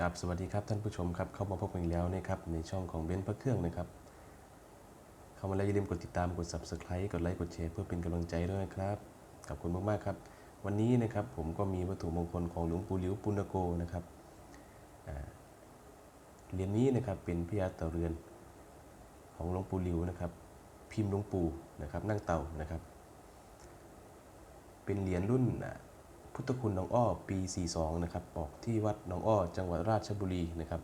กับสวัสดีครับท่านผู้ชมครับเข้ามาพบกันอีกแล้วนะครับในช่องของเบนซ์พระเครื่องนะครับ เข้ามาแล้วอย่าลืมกดติดตามกด subscribe กดไลค์กดแชร์เพื่อเป็นกำลังใจด้วยครับขอบคุณมากๆครับ วันนี้นะครับผมก็มีวัตถุมงคลของหลวงปู่หลิวปุณโกนะครับเหรียญนี้นะครับเป็นพญาเต่าเรือนของหลวงปู่หลิวนะครับ พิมพ์หลวงปู่นะครับนั่งเต่านะครับ เป็นเหรียญรุ่นอะ พุทธคุณหนองอ้อปี 42 นะครับออกที่วัดหนองอ้อจังหวัดราชบุรีนะครับ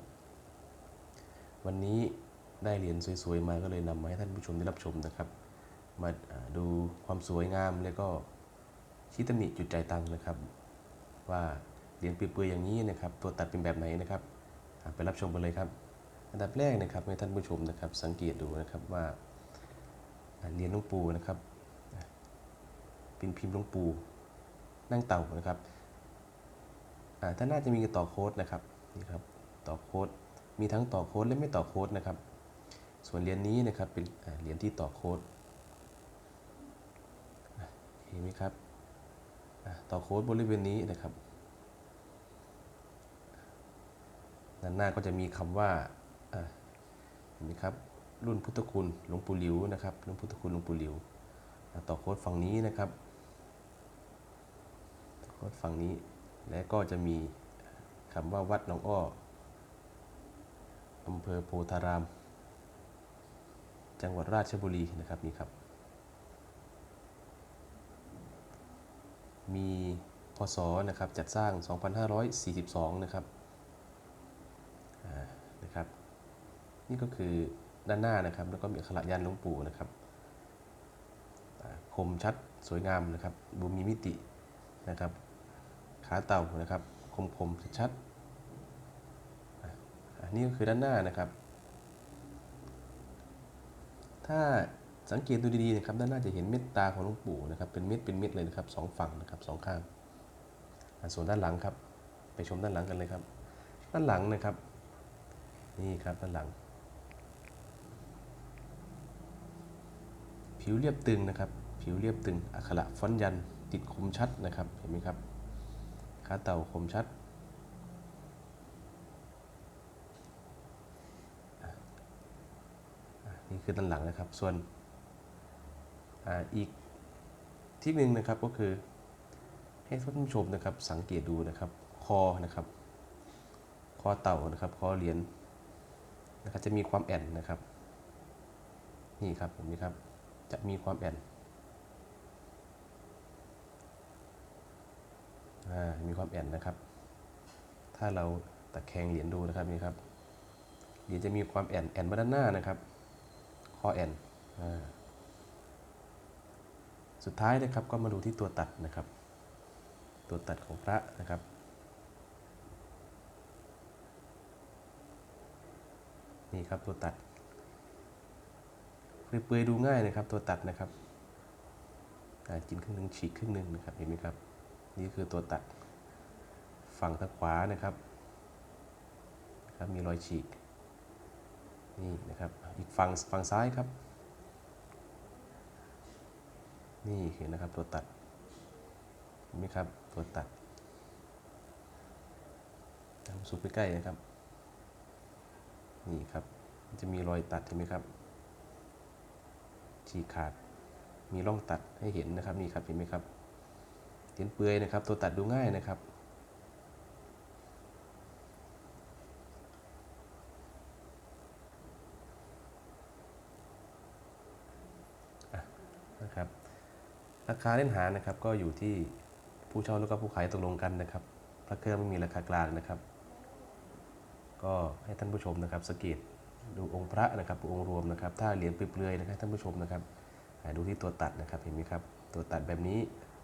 วันนี้ได้เหรียญสวยๆมาก็เลยนำมาให้ท่านผู้ชมได้รับชมนะครับ มาดูความสวยงามแล้วก็ชี้ตำหนิจุดจ่ายตังนะครับ ว่าเหรียญเปื่อยๆอย่างนี้นะครับ ตัวตัดเป็นแบบไหนนะครับไปรับชมกันเลยครับ อันดับแรกนะครับให้ท่านผู้ชมนะครับ สังเกตดูนะครับว่าเหรียญหลวงปู่นะครับเป็นพิมพ์หลวงปู่ นั่งเต่านะครับอ่าท่านน่าจะมีต่อโค้ดนะครับนี่ครับต่อโค้ดมีทั้งต่อโค้ดและไม่ต่อโค้ดนะครับ ส่วนเหรียญนี้นะครับเป็นเหรียญที่ต่อโค้ดเห็นไหมครับต่อโค้ดบริเวณนี้นะครับด้านหน้าก็จะมีคำว่าเห็นไหมครับรุ่นพุทธคุณหลวงปู่หลิวนะครับรุ่นพุทธคุณหลวงปู่หลิวต่อโค้ดฝั่งนี้นะครับ โค้ดฝั่งนี้ และก็จะมีคำว่าวัดหนองอ้ออำเภอโพธาราม จังหวัดราชบุรีนะครับนี่ครับ มีพศนะครับจัดสร้าง 2542 นะครับอ่านะครับ นี่ก็คือด้านหน้านะครับ แล้วก็มีอักขระยันหลวงปู่นะครับคมชัดสวยงามนะครับดูมีมิตินะครับ ขาเต่านะครับคมคมๆชัดๆอันนี้ก็คือด้านหน้านะครับ ถ้าสังเกตดูดีๆนะครับด้านหน้าจะเห็นเม็ดตาของหลวงปู่นะครับเป็นเม็ดเป็นเม็ดเลยนะครับสองฝั่งนะครับสองข้างส่วนด้านหลังครับ ไปชมด้านหลังกันเลยครับ ด้านหลังนะครับ นี่ครับด้านหลัง ผิวเรียบตึงนะครับ ผิวเรียบตึงอักขระฟอนต์ยันติดคมชัดนะครับเห็นไหมครับ ขาเต่าคมชัด นี่คือด้านหลังนะครับ ส่วนออีกที่หนึ่งนะครับก็คือให้ท่านผู้ชมนะครับสังเกตดูนะครับคอนะครับ คอเต่านะครับคอเหรียญนะครับจะมีความแอนนะครับ นี่ครับเห็นไหมครับจะมีความแอน อ่า มีความแอนนะครับ ถ้าเราตะแคงเหรียญดูนะครับนี่ครับ เหรียญจะมีความแอนแอนมาด้านหน้านะครับ ข้อแอนอสุดท้ายนะครับก็มาดูที่ตัวตัดนะครับ ตัวตัดของพระนะครับนี่ครับตัวตัดเปื่อยๆดูง่ายนะครับ ตัวตัดนะครับกินครึ่งหนึ่งฉีกครึ่งหนึ่งนะครับเห็นไหมครับ นี่คือตัวตัดฝั่งทางขวานะครับครับ มีรอยฉีก นี่นะครับ อีกฝั่งฝั่งซ้ายครับ นี่คือนะครับตัวตัดเห็นไหมครับตัวตัดทำซูมใกล้นะครับ นี่ครับ จะมีรอยตัดเห็นไหมครับ ฉีกขาด มีร่องตัดให้เห็นนะครับ นี่ครับ เห็นไหมครับ เหรียญเปลือยนะครับ ตัวตัดดูง่ายนะครับนะครับ ราคาเล่นหานะครับก็อยู่ที่ผู้เช่าแล้วก็ผู้ขายตกลงกันนะครับ พระเครื่องไม่มีราคากลางนะครับ ก็ให้ท่านผู้ชมนะครับสกตดูองค์พระนะครับองค์รวมนะครับ ถ้าเหรียญเปลือยนะครับท่านผู้ชมนะครับดูที่ตัวตัดนะครับเห็นไหมครับ ตัวตัดแบบนี้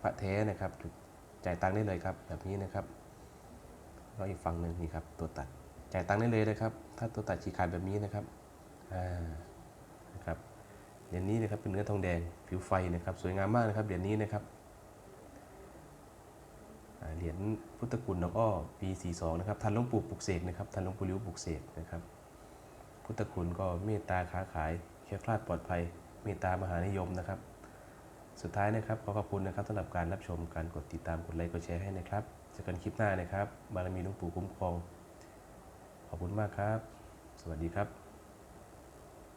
ระแท้นะครับจ่ายตังค์ได้เลยครับ แบบนี้นะครับแล้วอีกฝั่งหนึ่งนี่ครับตัวตัดจ่ายตังค์ได้เลยนะครับ ถ้าตัวตัดฉีกขาดแบบนี้นะครับอ่านะครับเหรียญนี้นะครับเป็นเนื้อทองแดงผิวไฟนะครับ สวยงามมากนะครับเหรียญนี้นะครับเหรียญพุทธคุณน้องอ้อปี 42 นะครับทันหลวงปู่ปลุกเสกนะครับทันหลวงปู่ลิ้วปลุกเสกนะครับ พุทธคุณก็เมตตาค้าขายแคล้วคลาดปลอดภัย เมตตามหานิยมนะครับ สุดท้ายนะครับขอขอบคุณนะครับสำหรับการรับชมการกดติดตามกดไลค์กดแชร์ให้นะครับเจอกันคลิปหน้านะครับบารมีหลวงปู่คุ้มครอง ขอบคุณมากครับ สวัสดีครับ